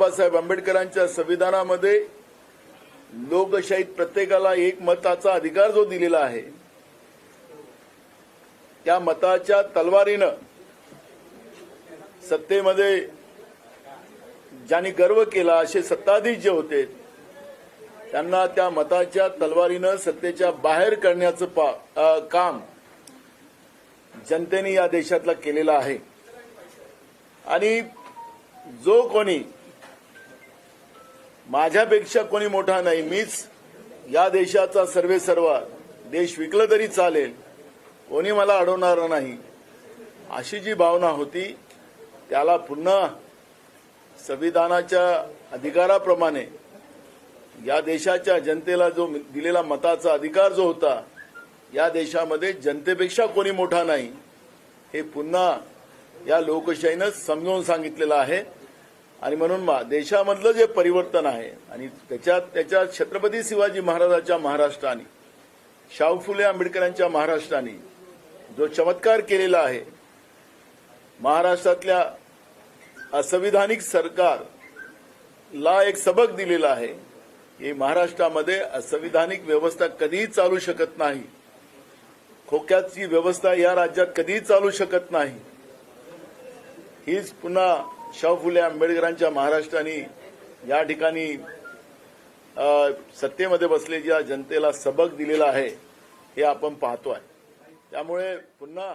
बाबासाहेब आंबेडकरांच्या संविधानामध्ये लोकशाहीत प्रत्येकाला एक मताचा अधिकार जो दिलेला आहे त्या मताच्या तलवारीनं सत्तेमध्ये ज्यांनी गर्व केला असे सत्ताधीश जे होते त्यांना त्या मताच्या तलवारीनं सत्तेच्या बाहेर करण्याचं पा- काम जनतेने या देशातला केलेलं आहे. आणि जो कोणी माझ्यापेक्षा कोणी मोठा नाही. मीच या देशाचा सर्वे सर्वा देश विकलं तरी चालेल. कोणी मला अडवणार नाही. अशी जी भावना होती त्याला पुन्हा संविधानाच्या अधिकाराप्रमाणे या देशाच्या जनतेला जो दिलेला मताचा अधिकार जो होता या देशामध्ये जनतेपेक्षा कोणी मोठा नाही हे पुन्हा या लोकशाहीनं समजावून सांगितलेलं आहे. आणि म्हणून मा- देशामधलं जे परिवर्तन आहे आणि त्याच्यात त्याच्यात छत्रपती शिवाजी महाराजांच्या महाराष्ट्राने शाहू फुले आंबेडकरांच्या महाराष्ट्राने जो चमत्कार केलेला आहे महाराष्ट्रातल्या असंविधानिक सरकारला एक सबक दिलेला आहे की महाराष्ट्रामध्ये असंविधानिक व्यवस्था कधीही चालू शकत नाही. खोक्याची व्यवस्था या राज्यात कधीही चालू शकत नाही. हीच पुन्हा शाहू फुले आंबेडकरांच्या महाराष्ट्राने या ठिकाणी सत्तेमध्ये बसलेल्या जनतेला सबक दिलेला आहे हे आपण पाहतो आहे त्यामुळे पुन्हा